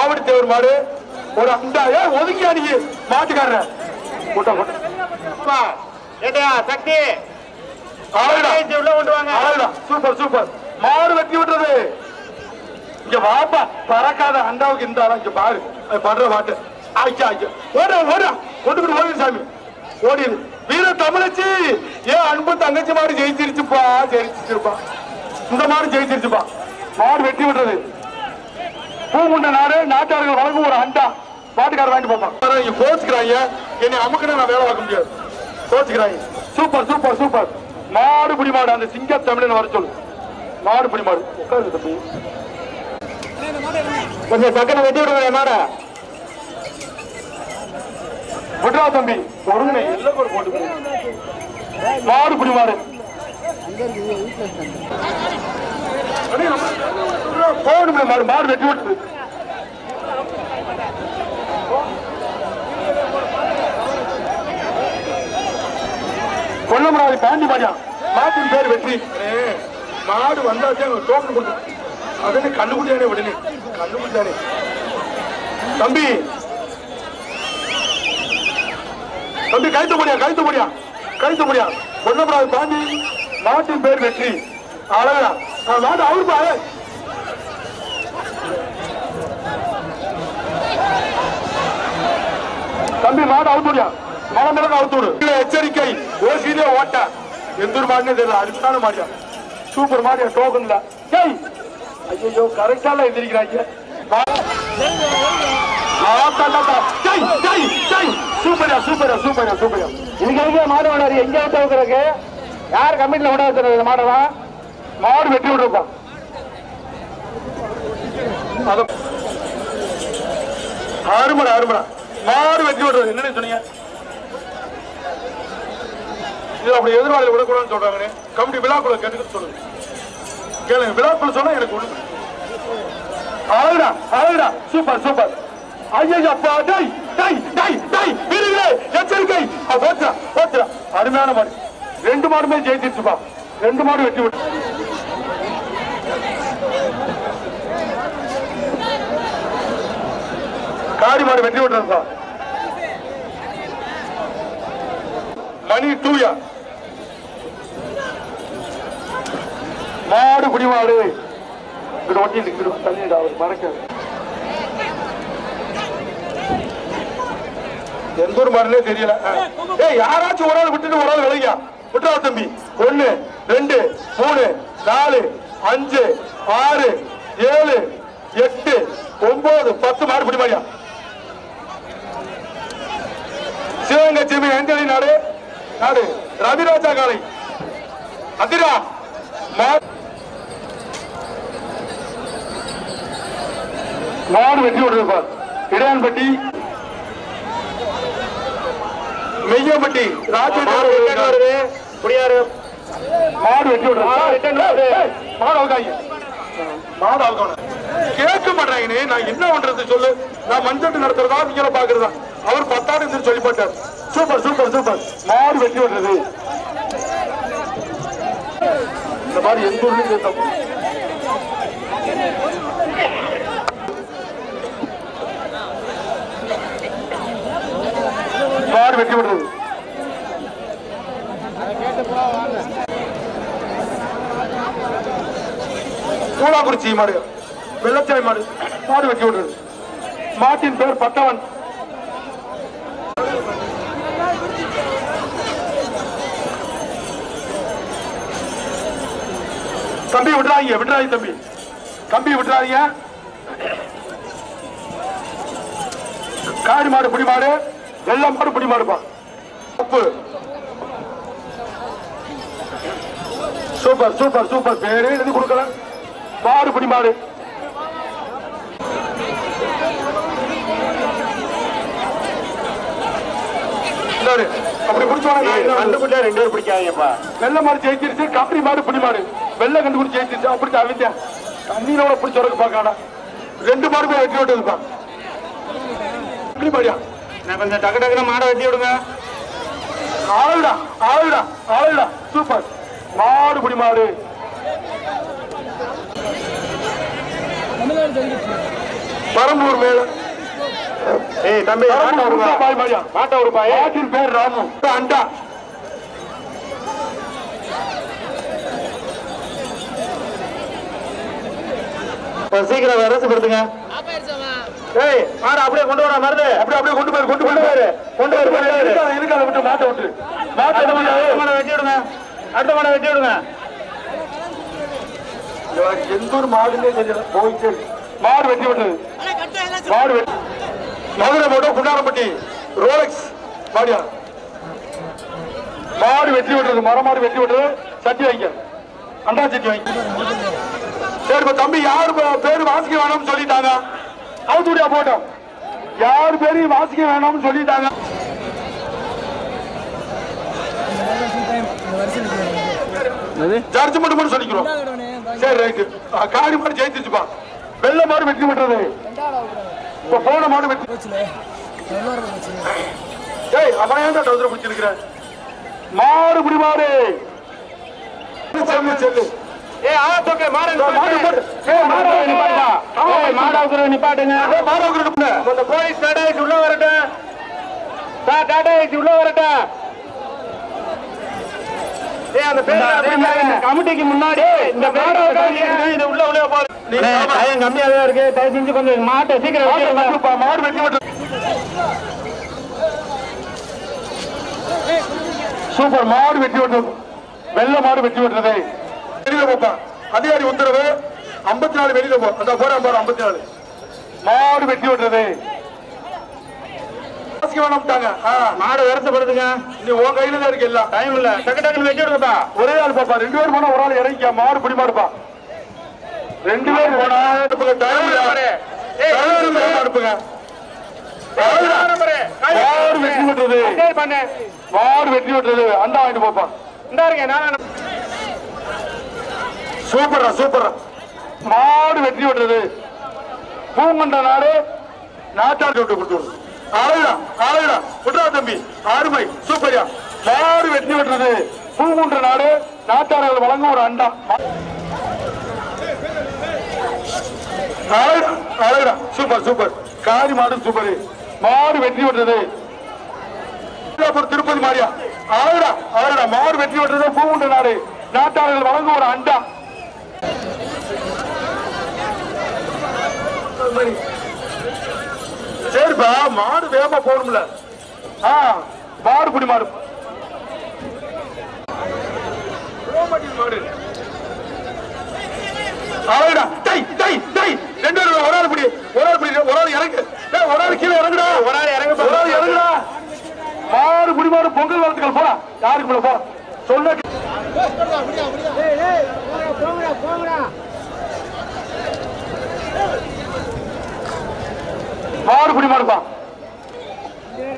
ஆவடி தேவர் மாடு ஒரு அந்த ஒதுக்கியா நீ மாட்டுக்காரர. சக்தி? ஆளுடா ஏய், உள்ள கொண்டு வாங்க ஆளுடா சூப்பர் சூப்பர். மாடு வெட்டி விட்டுறது. இங்க வாப்பா பறக்காத அண்டாவுக்கு இந்த இங்க பாரு. படுற மாட்டு ஆச்சா ஆச்சா ஓட ஓட கொண்டு ஓடிடு சாமி. ஓடிடு. வீர தமிழச்சி ஏன் அன்பு தங்கச்சி மாடு ஜெயிச்சிருச்சுப்பா ஜெயிச்சிருப்பா இந்த மாடு ஜெயிச்சிருச்சுப்பா. மாடு வெட்டி விடுறது பூமுண்ட நாடு நாட்டார்கள் வழங்கும் ஒரு அண்டா. மாட்டுக்கார வாங்கிட்டு போப்பான். இங்க கோச்சுக்கிறாங்க. என்னை அமுக்குன்னு நான் வேலை பார்க்க முடியாது. கோச்சுக்கிறாங்க. Super super super. மாடு புடி மாடு அந்த சிங்க தமிழன் வர சொல்லு. மாடு புடி மாடு. உட்காரு தம்பி. கொஞ்சம் டக்குனு வெட்டி விடுங்க மாட. விட்றா தம்பி. ஒருங்கனை எல்லாம் கூட போட்டு போடு. மாடு புடி மாடு. போகணும் மாடு மாடு வெட்டி விட்டு கொல்லமராதி பாண்டி மாடியா மாட்டின் பேர் வெற்றி மாடு வந்தாச்சு அவங்க டோக்கன் கொடுத்து அதனே கண்டுபிடிச்சானே உடனே கண்டுபிடிச்சானே தம்பி தம்பி கைத்து முடியா கைத்து முடியா கைத்து முடியா கொல்லமராதி பாண்டி மாட்டின் பேர் வெற்றி அழகா நான் மாட்டு அவரு பாரு தம்பி மாடு அவுத்துடியா மலை மேல அவுத்துடு எச்சரிக்கை. ஓசியிலே ஓட்ட. எந்த ஒரு மாடுனே தெரியல அருமையான மாடியா. சூப்பர் மாடியா டோக்கன்ல ஏய்! ஐயோ கரெக்டால எந்திரிக்கிறாங்க சூப்பரா சூப்பரா சூப்பரா சூப்பரா இன்னைக்கு எங்க மாடு விடாது எங்க விட்டு வைக்கிறதுக்கு யார் கமிட்டில விடாது இந்த மாடெல்லாம்? மாடு வெட்டி விட்டுருப்போம் அத- அருமடா அருமடா. மாடு வெட்டி விடுறது என்னன்னு சொன்னீங்க? இது அப்படி எதிர்வாளி விடக்கூடாதுன்னு சொல்றாங்கண்ணே. கமிட்டி விழாக்குள்ள கேட்டுக்கிட்டு சொல்லுங்க. கேளுங்க விழாக்குள்ள சொன்னா எனக்கு ஒண்ணு அழகுடா அழகுடா சூப்பர் சூப்பர். ஐயோ அப்பா டை டை டேய் டேய். வீரர்களே எச்சரிக்கை. போச்சுடா போச்சுடா அருமையான மாடு. ரெண்டு மாடுமே ஜெயிச்சிருச்சுப்பா. ரெண்டு மாடு வெட்டி விட்டு காடி மாடு வெட்டி சார் மணி டூயா மாடு குடிமாடு. இது ஒட்டி இங்கிட்டு தள்ளிடா அவர் மறக்க எந்த ஒரு மாடுனே தெரியல. ஏ ஏய் யாராச்சும் ஒரு ஆள் விட்டுட்டு ஒரு ஆள் விளையா? விட்டுறா தம்பி. ஒண்ணு ரெண்டு மூணு நாலு அஞ்சு ஆறு ஏழு எட்டு ஒன்பது பத்து மாடு பிடி மாடியா சிவகங்கை செமி எங்கடி நாடு? நாடு. ரவிராஜா காலை அதிரா. மாடு வெட்டி விடுறது இடையான்பட்டி. மெய்யம்பட்டி. ராஜேந்திர குடியாரு மாடு வெட்டி விடுறது மாடு அவுக்காங்க மாடு அவுக்கணும் கேட்க மாட்டாங்கன்னு நான் என்ன பண்றது சொல்லு. நான் மஞ்சட்டு நடத்துறதா நீங்கள பாக்குறதா? அவர் பத்தாடு இருந்து சொல்லி போட்டார் சூப்பர் சூப்பர் சூப்பர். மாடு வெட்டி விடுறது. இந்த மாதிரி எந்த ஊர்லயும் தப்பு. மாடு வெட்டி விடுறது. கூலாக்குறிச்சி மாடு. வெள்ளச்சாய் மாடு மாடு வெட்டி விடுறது. மாட்டின் பேர் பட்டவன். தம்பி விடுறாங்க விடுறாங்க தம்பி. தம்பி விட்டுறாதீங்க காடி மாடு புடி மாடு வெள்ள மாடு புடி மாடுப்பா. உப்பு. Super super super. பேரு எழுதி கொடுக்கல. மாடு புடி மாடு. இந்தாரு, அப்படி பிடிச்சோன்னா ரெண்டு குட்டியா ரெண்டு பேர் பிடிக்காதீங்கப்பா. வெள்ளை மாடு ஜெயிச்சிருச்சு கபடி மாடு புடி மாடு. வெள்ளை கண்டு குடி ஜெயிச்சிருச்சு. அப்படி அவித்தேன் தண்ணீரோட பிடிச்ச வரக்கு பார்க்காடா. ரெண்டு மாடுமே வெட்டி விட்டுருப்பா புடி மாடியா? நான் கொஞ்சம் டக்கு டக்குன்னு மாடை வெட்டி விடுங்க. ஆளுடா ஆளுடா ஆளுடா. சூப்பர். மாடு புடி மாடு. பரம்பூர் மேல. ஏய் தம்பி மாட்ட விடுப்பா பாய் மாடியா மாட்ட விடுப்பா ஏய். மாட்டின் பேர் ராமு. அண்டா. சீக்கிரம் அரசு படுத்துங்க. ஏய் மாடு அப்படியே கொண்டு வர மருது அப்படியே அப்படியே கொண்டு போய் கொண்டு கொண்டு போய் போயிரு கொண்டு வர கொண்டு இருக்காத இருக்காத விட்டு மாட்ட விட்டு மாட்ட மாடை விட்டு மாடை வெட்டி விடுங்க. அடுத்த மாடை வெட்டி விடுங்க. எந்த ஒரு மாடுன்னே தெரியல. போயிட்டே. மாடு வெட்டி விட்டது மாடு வெட்டி மதுரை போட்டோம் குண்டாரப்பட்டி ரோலக்ஸ் மாடியா? மாடு வெட்டி விட்டுறது மரம் மாடு வெட்டி விட்டுறது சட்டி வைங்க அண்டா சட்டி வைங்க சரி இப்ப தம்பி யாரு பேரு வாசிக்க வேணும்னு சொல்லிட்டாங்க. அவுத்துடியா போட்டோம். யார் பேரையும் வாசிக்க வேணும்னு சொல்லிட்டாங்க. ஜட்ஜ் மட்டும் மட்டும் சொல்லிக்கிறோம். சரி ரைட்டு. காடி மாடு ஜெயிச்சிருச்சுப்பா. வெள்ள மாடு வெட்டி விட்டுறது இப்ப போன மாடு வெட்டி ஏய் அவன் ஏன்டா டவுசர் பிடிச்சிருக்கிற மாடு புடி மாடு. செல்லு செல்லு. ஏய் ஆ தோக்க மாடு மாடு போடு. ஏய், மாடு நிப்பாட்டுடா. ஏய் மாடு அவசரம் நிப்பாட்டுங்க. ஏய், மாடு வைக்கிறதுக்கு இந்த போலீஸ் டாடா ஏசி உள்ள வரட்டும். சார் டாடா ஏசி உள்ள வரட்டும். ஏய் அந்த பேர் கமிட்டிக்கு முன்னாடி இந்த பேர் இது உள்ள உள்ள ஆமா. டைம் கம்மியா தான் இருக்கு. தயவு செஞ்சு கொஞ்சம் மாட்டை சீக்கிரம் மாடு வெட்டி சூப்பர் மாடு வெட்டி விட்டது வெள்ள மாடு வெட்டி விட்டுறது வெளியில போப்பா. அதிகாரி உத்தரவு ஐம்பத்தி நாலு வெளியில போ. அந்த போற போற ஐம்பத்தி நாலு. மாடு வெட்டி ஆ, மாடு வருத்தப்படுதுங்க நீ உன் கையில தான் இருக்கு எல்லாம். டைம் இல்ல. டக்கு டக்குன்னு வெட்டி விடுங்கப்பா ஒரே ஆள் பாப்பா. ரெண்டு பேர் போனா ஒரு ஆள் இறங்கிக்க. மாடு பிடி மாடுப்பா ரெண்டு பேர் போனா அனுப்புங்க. அனுப்புங்க விட்டுறது சரி பண்ணு. மாடு வெட்டி விட்டுறது அண்டா வாங்கிட்டு போப்பா. இந்த இருங்க நான் சூப்பரா சூப்பரா மாடு வெட்டி விட்டுறது பூங்கண்ட நாடு நாட்டாடு விட்டு கொடுத்துருது அழகுடா அழகுடா விட்டுறா தம்பி அருமை சூப்பரியா. மாடு வெட்டி விட்டுறது பூங்குன்ற நாடு நாட்டார்கள் வழங்கும் ஒரு அண்டா. அழகுடா சூப்பர் சூப்பர். காரி மாடு சூப்பர். மாடு வெற்றி விட்டுறது அப்புறம் திருப்பதி மாரியா அழகுடா அழகுடா மாடு வெற்றி விட்டுறது பூங்குன்ற நாடு. நாட்டாளர்கள் வழங்கும் ஒரு அண்டா. சரிப்பா மாடு வேகமா போகணும்ல. ஆ மாடு புடி மாடு. மாடு அழகுடா டை டை டை ரெண்டு பேரும் ஒரு ஆள் பிடி ஒரு ஆள் பிடி ஒரு ஆள் இறங்கு. ஒரு ஆள் கீழே இறங்குடா. ஒரு ஆள் இறங்கு. ஒரு ஆள் இறங்குடா. மாடு புடி மாடு பொங்கல் வாழ்த்துக்கள் போடா. யாருக்கு போல போ சொல்ல மாடு புடி மாடுப்பா